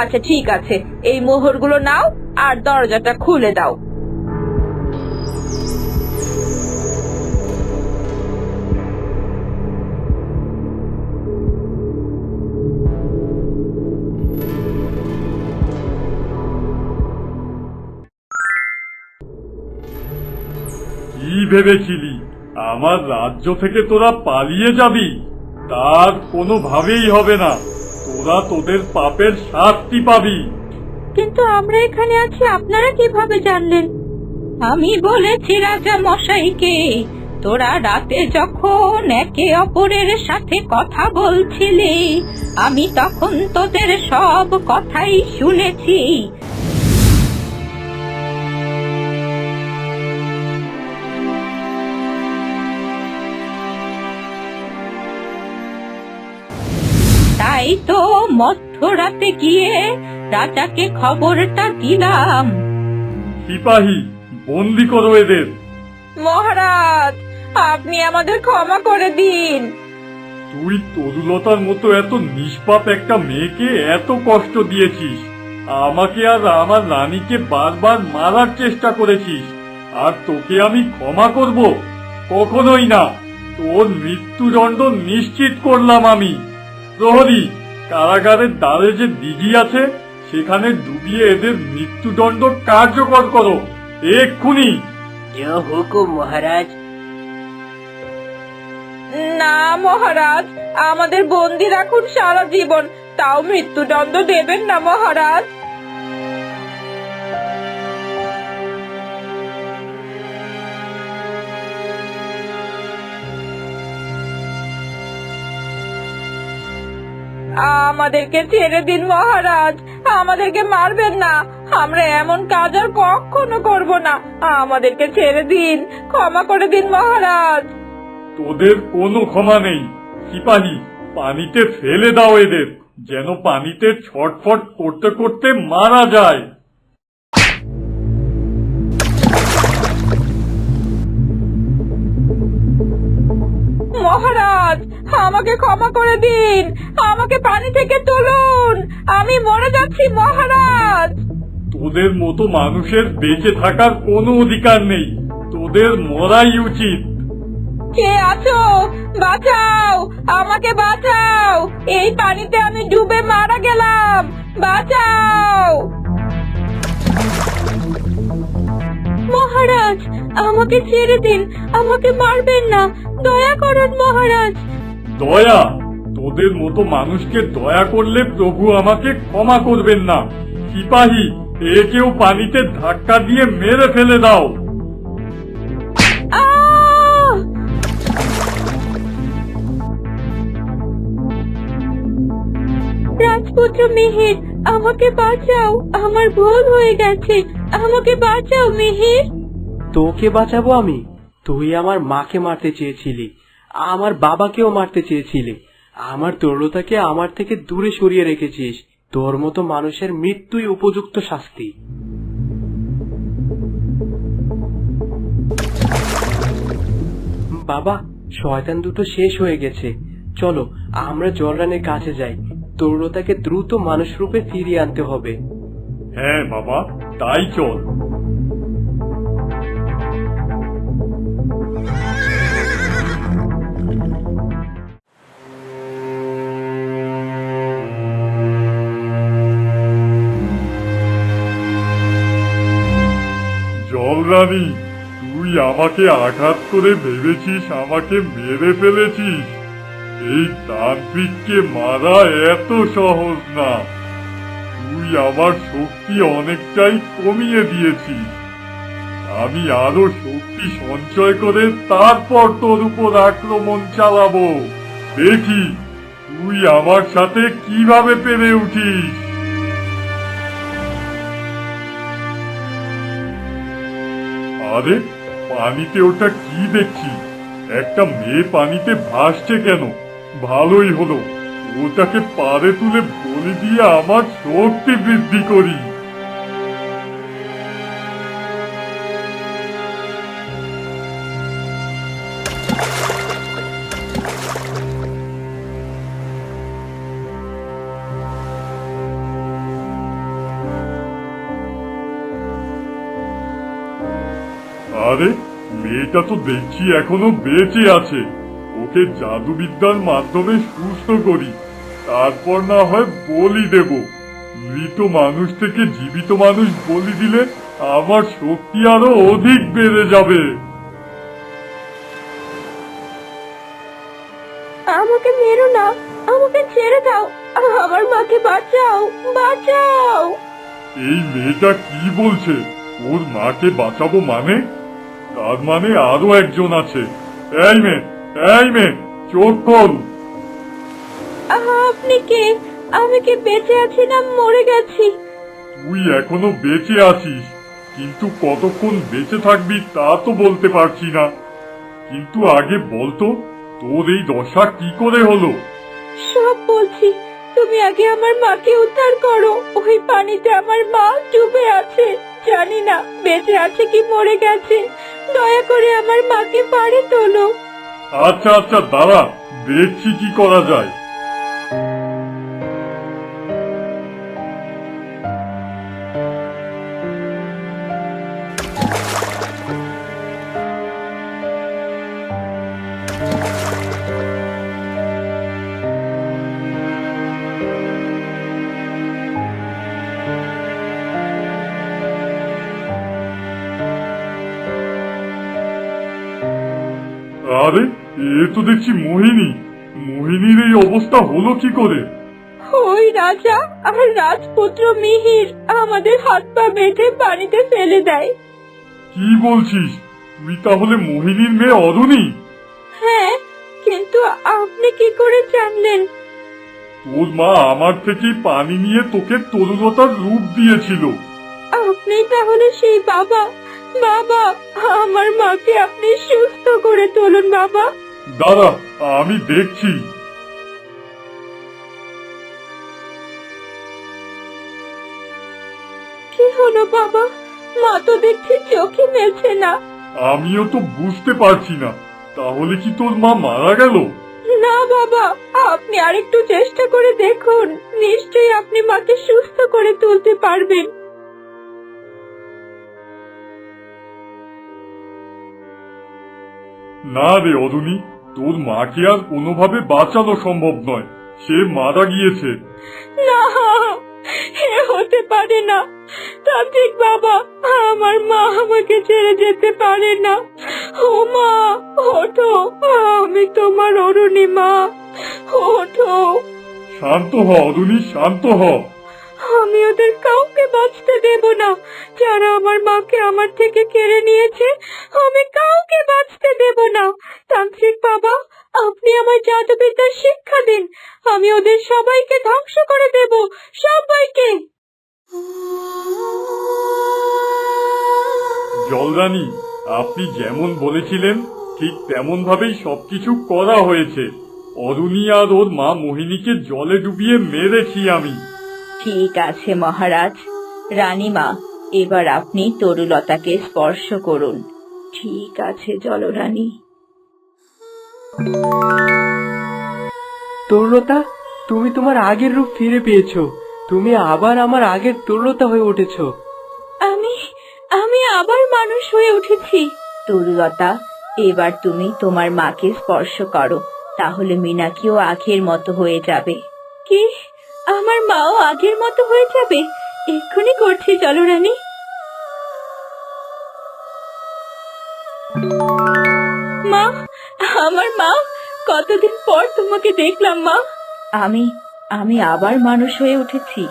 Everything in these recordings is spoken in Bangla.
আচ্ছা ঠিক আছে। এই মোহরগুলো নাও আর দরজাটা খুলে দাও। কি ভেবেছিলি? আমার রাজ্য থেকে তোরা পালিয়ে যাবি। তার কোনোভাবেই হবে না। তোরা তোদের পাপের শাস্তি পাবি। কিন্তু আমরা এখানে আছি, আপনারা কীভাবে জানলেন? আমি বলেছি রাজা মশাইকে, তোরা রাতে যখন একে অপরের সাথে কথা বলছিলি, আমি তখন তোদের সব কথাই শুনেছি। তাই তো মধ্যরাতে গিয়ে রাজাকে খবরটা দিলাম। সিপাহী বন্দি করো এদের। মহারাজ আপনি আমাদের ক্ষমা করে দিন। তুই তরুলতার মতো এত নিষ্পাপ একটা মেয়েকে এত কষ্ট দিয়েছিস। আমাকে আর আমার রানীকে বারবার মারার চেষ্টা করেছিস। আর তোকে আমি ক্ষমা করব। কখনোই না। তোর মৃত্যুদণ্ড নিশ্চিত করলাম আমি। প্রহরী কারাগারের দ্বারে যে দিঘি আছে সেখানে ডুবিয়ে এদের মৃত্যুদণ্ড কার্যকর করো। এক্ষুনি। মহারাজ। না মহারাজ আমাদের বন্দি রাখুন সারা জীবন। তাও মৃত্যুদণ্ড দেবেন না মহারাজ। আমাদেরকে ছেড়ে দিন মহারাজ। আমাদেরকে মারবেন না। আমরা এমন কাজ আর কখনো করব না। আমাদেরকে ছেড়ে দিন। ক্ষমা করে দিন মহারাজ। তোদের কোনো ক্ষমা নেই। সিপাহী পানিতে ফেলে দাও এদের যেন পানিতে ছটফট করতে করতে মারা যায়। মহারাজ আমাকে ক্ষমা করে দিন। আমাকে পানি থেকে তুলুন। আমি মরে যাচ্ছি মহারাজ। তোদের মতো মানুষের বেঁচে থাকার কোনো অধিকার নেই। তোদের মরাই উচিত। কে আছো? বাঁচাও! আমাকে বাঁচাও! এই পানিতে আমি ডুবে মারা গেলাম। বাঁচাও! মহারাজ আমাকে ছেড়ে দিন। আমাকে মারবেন না। দয়া করুন মহারাজ। দয়া? তোদের মতো মানুষকে দয়া করলে প্রভু আমাকে ক্ষমা করবেন না। সিপাহী একেও পানিতে ধাক্কা দিয়ে মেরে ফেলে দাও! রাজপুত্র মিহির আমাকে বাঁচাও আমার ভুল হয়ে গেছে। আমাকে বাঁচাও মিহির। তোকে বাঁচাবো আমি। তুই আমার মাকে মারতে চেয়েছিলি আমার বাবাকেও মারতে চেয়েছিলি। আমার তরুলতাকে আমার থেকে দূরে সরিয়ে রেখেছিস। তোর মতো মানুষের মৃত্যুই উপযুক্ত শাস্তি। বাবা, শয়তান দুটো শেষ হয়ে গেছে। চলো, আমরা জলরানের কাছে যাই। তরুলতাকে দ্রুত মানুষ রূপে ফিরিয়ে আনতে হবে। হ্যাঁ বাবা, তাই চল। জলরানী তুই আমাকে আঘাত করে ভেবেছিস আমাকে মেরে ফেলেছিস। এই তান্ত্রিককে মারা এত সহজ না। তুই আমার শক্তি অনেকটাই কমিয়ে দিয়েছিস। আমি আরও শক্তি সঞ্চয় করে তারপর তোর উপর আক্রমণ চালাবো। দেখি, তুই আমার সাথে কীভাবে পেরে উঠিস? আরে, পানিতে ওটা কি দেখছি একটা মেয়ে পানিতে ভাসছে কেন? ভালোই হলো। ওটাকে পারে তুলে বলে দিয়ে আমার শক্তি বৃদ্ধি করি। মেয়েটা তো দেখছি এখনও বেঁচে আছে। ওকে জাদুবিদ্যার মাধ্যমে সুস্থ করি। তারপর না হয় বলি দেব। মৃত মানুষ থেকে জীবিত মানুষ বলি দিলে আমার শক্তি আরও অধিক বেড়ে যাবে। আমাকে মেরো না। আমাকে ছেড়ে দাও। আমার মাকে বাঁচাও। বাঁচাও। এই মেয়েটা কি বলছে? ওর মাকে বাঁচাবো মানে? তার মানে আরও একজন আছে। এই মেয়ে এই মেয়ে চোখ খোল। আপনি কে? আমি কি বেঁচে আছি না মরে গেছি? তুই এখনও বেঁচে আছিস কিন্তু কতক্ষণ বেঁচে থাকবি তা তো বলতে পারছি না। কিন্তু আগে বলতো তোর এই দশা কি করে হলো? সব বলছি তুমি আগে আমার মাকে উদ্ধার করো ওই পানিতে আমার মা ডুবে আছে। জানি না, বেঁচে আছে কি মরে গেছে। দয়া করে আমার মাকে পাড়ে তোলো। আচ্ছা আচ্ছা দাঁড়া, দেখছি কি করা যায়। দেখছি মোহিনী। মোহিনীর এই অবস্থা হলো কি করে? ওই রাজা আর রাজপুত্র মিহির আমাদের হাত পা বেঁধে পানিতে ফেলে দেয়। কি বলছিস? তুই তাহলে মোহিনীর মেয়ে অরুণী? হ্যাঁ কিন্তু আপনি কি করে জানলেন? তোর মা আমার থেকে পানি নিয়ে তোকে তরুণতার রূপ দিয়েছিল। আপনি তাহলে সেই বাবা বাবা আমার মাকে আপনি সুস্থ করে তুলুন বাবা। দাদা আমি দেখছি। কি হলো বাবা? মা তো দেখছি চোখে মেলছে না। আমিও তো বুঝতে পারছি না। তাহলে কি তোর মা মারা গেল? না বাবা আপনি আরেকটু চেষ্টা করে দেখুন। নিশ্চয়ই আপনি মাকে সুস্থ করে তুলতে পারবেন। না রে অরুণী তোর মাকে আর কোনোভাবে বাঁচানো সম্ভব নয়। সে মারা গিয়েছে। না এ হতে পারে না। তান্ত্রিক বাবা আমার মা আমাকে ছেড়ে যেতে পারে না। ও মা ওঠো আমি তোমার অরুণী মা ওঠো। শান্ত হ অরুণী শান্ত হ আমি ওদের কাউকে বাঁচতে দেব না। যারা আমার মাকে আমার থেকে কেড়ে নিয়েছে, আমি কাউকে বাঁচতে দেব না। তান্ত্রিক বাবা, আপনি আমার জাদুবিদ্যার শিক্ষা দিন। আমি ওদের সবাইকে ধ্বংস করে দেব। সবাইকে! জলরানী, আপনি যেমন বলেছিলেন, ঠিক তেমন ভাবেই সবকিছু করা হয়েছে। অরুণী আর ওর মা মোহিনীকে জলে ডুবিয়ে মেরেছি আমি। ঠিক আছে মহারাজ। রানীমা এবার আপনি তরুলতাকে স্পর্শ করুন। ঠিক আছে জলরানী। তরুলতা তুমি তোমার আগের রূপ ফিরে পেয়েছ। তুমি আবার আমার আগের তরুলতা হয়ে উঠেছো। আমি আমি আবার মানুষ হয়ে উঠেছি। তরুলতা এবার তুমি তোমার মাকে স্পর্শ করো। তাহলে মিনাকিও আখের মতো হয়ে যাবে। কি? আমার মাও আগের মতো হয়ে যাবে। এক্ষুনি করছি, চলো রানী। মা, আমার মা, কতদিন পর তোমাকে দেখলাম মা। আমি আমি আবার মানুষ হয়ে উঠেছি।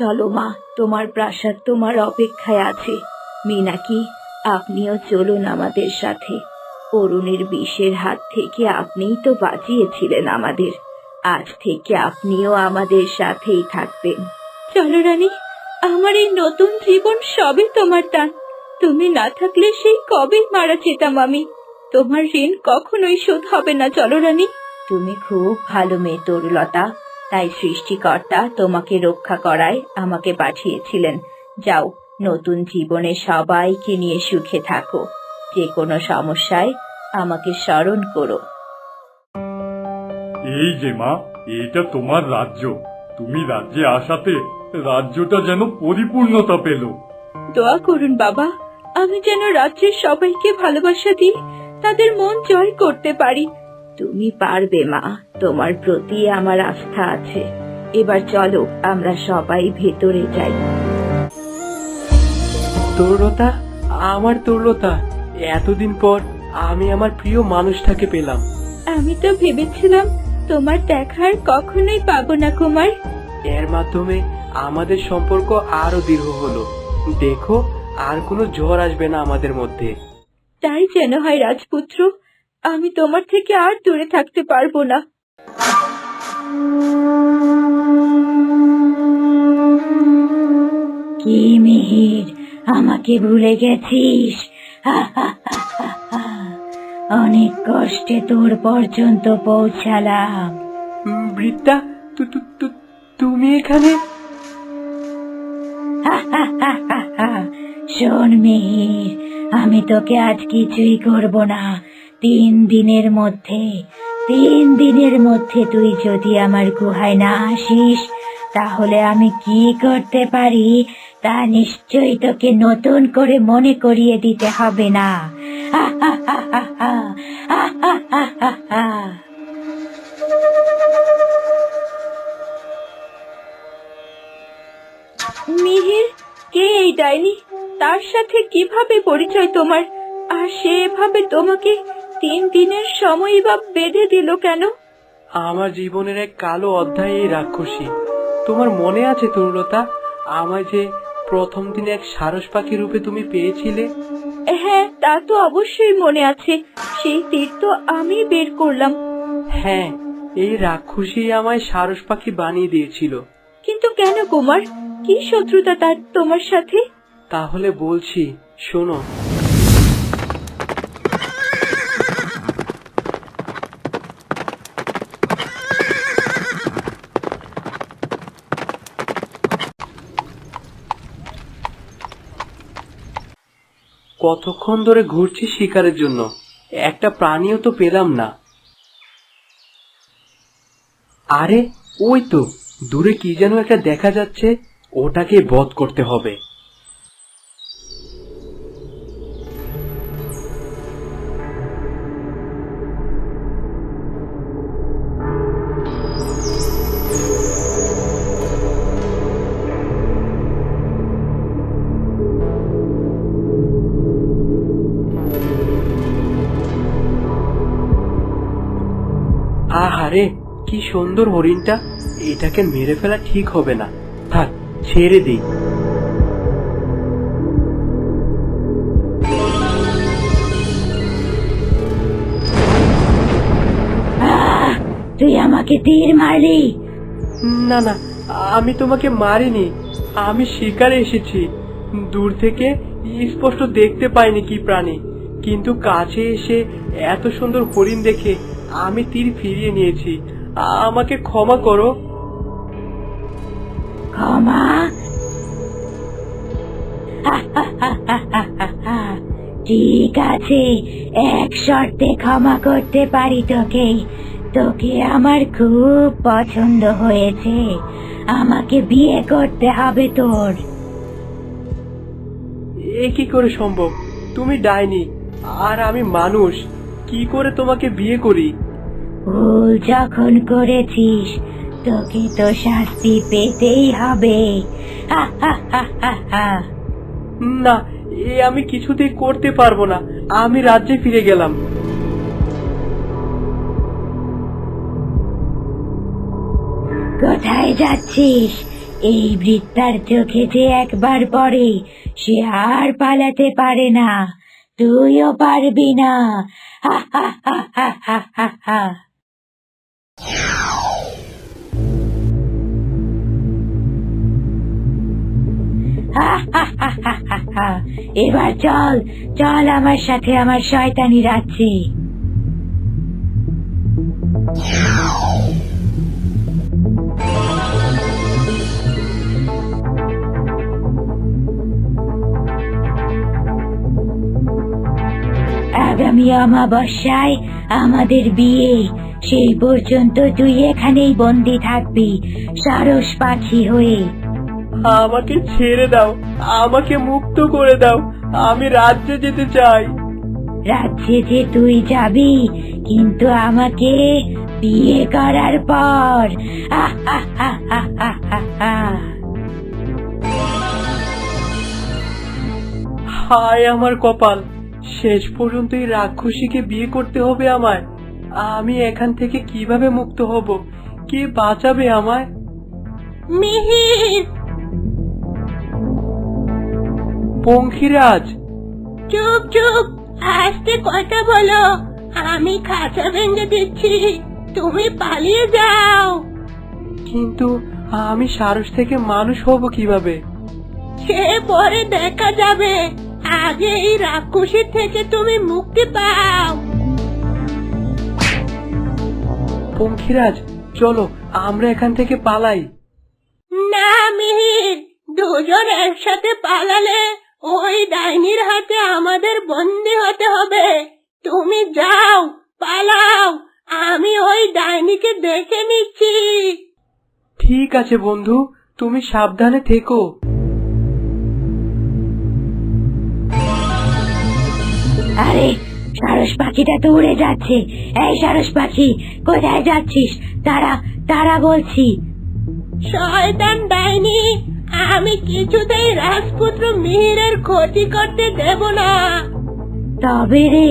চলো মা তোমার প্রাসাদ তোমার অপেক্ষায় আছে। মিনাকি আপনিও চলুন আমাদের সাথে। অরুণের বিষের হাত থেকে আপনিই তো বাঁচিয়েছিলেন আমাদের। আজ থেকে আপনিও আমাদের সাথেই থাকবেন। চলো রানী আমার এই নতুন জীবন সবই তোমার দান। তুমি না থাকলে সেই কবেই মারা যেতাম আমি। তোমার ঋণ কখনোই শোধ হবে না চলো রানী। তুমি খুব ভালো মেয়ে তরুলতা। তাই সৃষ্টিকর্তা তোমাকে রক্ষা করায় আমাকে পাঠিয়েছিলেন। যাও নতুন জীবনে সবাইকে নিয়ে সুখে থাকো। যে কোনো সমস্যায় আমাকে স্মরণ করো। এই যে মা এটা তোমার রাজ্য। তুমি রাজ্যে আসাতে রাজ্যটা যেন পরিপূর্ণতা পেল। দোয়া করুন বাবা আমি যেন রাজ্যের সবাইকে ভালোবাসা দিই তাদের মন জয় করতে পারি। তুমি পারবে মা। তোমার প্রতি আমার আস্থা আছে। এবার চলো আমরা সবাই ভেতরে যাই। তরুলতা আমার তরুলতা এতদিন পর আমি আমার প্রিয় মানুষটাকে পেলাম। আমি তো ভেবেছিলাম তোমার দেখার কখনোই পাবো না কুমার। এর মাধ্যমে আমাদের সম্পর্ক আরও দৃঢ় হলো। দেখো আর কোনো ঝড় আসবে না আমাদের মধ্যে। তাই যেন হয় রাজপুত্র। আমি তোমার থেকে আর দূরে থাকতে পারব না। কি মিহির আমাকে ভুলে গেছিস? অনেক কষ্টে তোর পর্যন্ত পৌঁছালাম। উম, বৃদ্ধা তু- তু- তু- তুমি এখানে? শোন মিহির আমি তোকে আজ কিছুই করব না। তিন দিনের মধ্যে, তিন দিনের মধ্যে তুই যদি আমার গুহায় না আসিস, তাহলে আমি কি করতে পারি? তা নিশ্চয়ই তোকে নতুন করে মনে করিয়ে দিতে হবে না। মিহির, কে এই ডাইনি? তার সাথে কীভাবে পরিচয় তোমার? আর সে এভাবে তোমাকে তিন দিনের সময় বা বেঁধে দিল কেন? আমার জীবনের এক কালো অধ্যায় এই রাক্ষসী। তোমার মনে আছে তরুলতা আমায় যে প্রথম দিন এক সারস পাখি রূপে তুমি পেয়েছিলে? হ্যাঁ তা তো অবশ্যই মনে আছে। সেই তীর তো আমি বের করলাম। হ্যাঁ এই রাক্ষসী আমায় সারস পাখি বানিয়ে দিয়েছিল। কিন্তু কেন কুমার? কি শত্রুতা তার তোমার সাথে? তাহলে বলছি শোনো কতক্ষণ ধরে ঘুরছি শিকারের জন্য? একটা প্রাণীও তো পেলাম না। আরে, ওই তো। দূরে কি যেন একটা দেখা যাচ্ছে, ওটাকে বধ করতে হবে। আহারে কি সুন্দর হরিণটা। এটাকে মেরে ফেলা ঠিক হবে না। থাক ছেড়ে দিই। তুই আমাকে তীর মারলি। না না আমি তোমাকে মারিনি। আমি শিকারে এসেছি। দূর থেকে স্পষ্ট দেখতে পাইনি কি প্রাণী। কিন্তু কাছে এসে এত সুন্দর হরিণ দেখে আমি তীর ফিরিয়ে নিয়েছি। আমাকে ক্ষমা করো। ক্ষমা? ঠিক আছে এক শর্তে ক্ষমা করতে পারি তোকে। তোকে আমার খুব পছন্দ হয়েছে। আমাকে বিয়ে করতে হবে তোর। এ কি করে সম্ভব? তুমি ডাইনি আর আমি মানুষ। কি করে তোমাকে বিয়ে করি? ভুল যখন করেছিস তোকে তো শাস্তি পেতেই হবে। না এ আমি কিছুতেই করতে পারব না। আমি রাজ্যে ফিরে গেলাম। কোথায় যাচ্ছিস? এই বৃত্তার চোখে যে একবার পড়ে সে আর পালাতে পারে না। তুইও পারবি না। এবার চল চল আমার সাথে আমার শয়তানি রাজ্যে। আগামী অমাবস্যায় আমাদের বিয়ে সেই পর্যন্ত তুই এখানেই বন্দি থাকবি সারস পাখি হয়ে। আমাকে ছেড়ে দাও আমাকে মুক্ত করে দাও আমি রাজ্যে যেতে চাই। রাজ্যে যে তুই যাবি কিন্তু আমাকে বিয়ে করার পর। হায় আমার কপাল শেষ পর্যন্ত এই রাক্ষসীকে বিয়ে করতে হবে আমায়। আমি এখান থেকে কীভাবে মুক্ত হব? কে বাঁচাবে আমায়? মিহির! পঙ্খিরাজ! চুপ চুপ! আস্তে কথা বলো। আমি খাঁচা ভেঙে দিচ্ছি। তুমি পালিয়ে যাও। কিন্তু আমি সারস থেকে মানুষ হব কীভাবে? সে পরে দেখা যাবে। আগে এই রাক্ষসীর থেকে তুমি মুক্তি পাও। পঙ্খিরাজ চলো আমরা এখান থেকে পালাই। না মিহির দুজন একসাথে পালালে ওই ডাইনির হাতে আমাদের বন্দি হতে হবে। তুমি যাও পালাও আমি ওই ডাইনিকে দেখে নিচ্ছি। ঠিক আছে বন্ধু তুমি সাবধানে থেকো। আরে সারস পাখিটা তো উড়ে যাচ্ছে। এই সারস পাখি কোথায় যাচ্ছিস? তারা তারা বলছি। শয়তান ডাইনি আমি কিছুতেই রাজপুত্র মিহিরের ক্ষতি করতে দেব না। তবে রে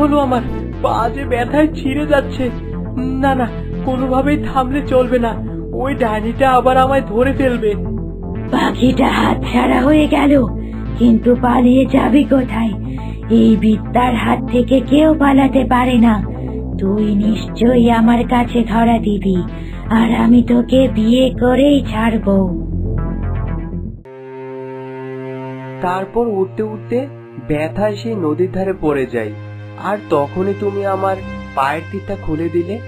হলো আমার পা যে ব্যথায় ছিঁড়ে যাচ্ছে। না না কোনোভাবেই থামলে চলবে না। ওই ডাইনিটা আবার আমায় ধরে ফেলবে। পাখিটা হাত ছাড়া হয়ে গেল কিন্তু পালিয়ে যাবি কোথায়? এই বিদ্যার হাত থেকে কেউ পালাতে পারে না। তুই নিশ্চয়ই আমার কাছে ধরা দিবি আর আমি তোকে বিয়ে করেই ছাড়বো। তারপর উঠতে উঠতে ব্যথায় সেই নদীর ধারে পড়ে যাই। আর তখনই তুমি আমার পায়ের তীরটা খুলে দিলে।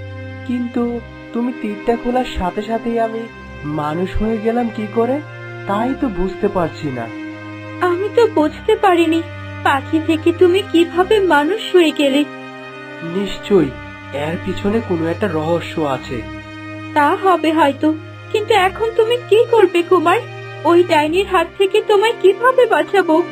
কিন্তু তুমি তীরটা খোলার সাথে সাথেই আমি মানুষ হয়ে গেলাম কি করে? তাই তো বুঝতে পারছি না। আমি তো বুঝতে পারিনি। পাখি থেকে তুমি কীভাবে মানুষ হয়ে গেলে? নিশ্চয়ই এর পিছনে কোনো একটা রহস্য আছে। তা হবে হয়তো। কিন্তু এখন তুমি কি করবে কুমার? ওই ডাইনির হাত থেকে তোমায় কীভাবে বাঁচাবো?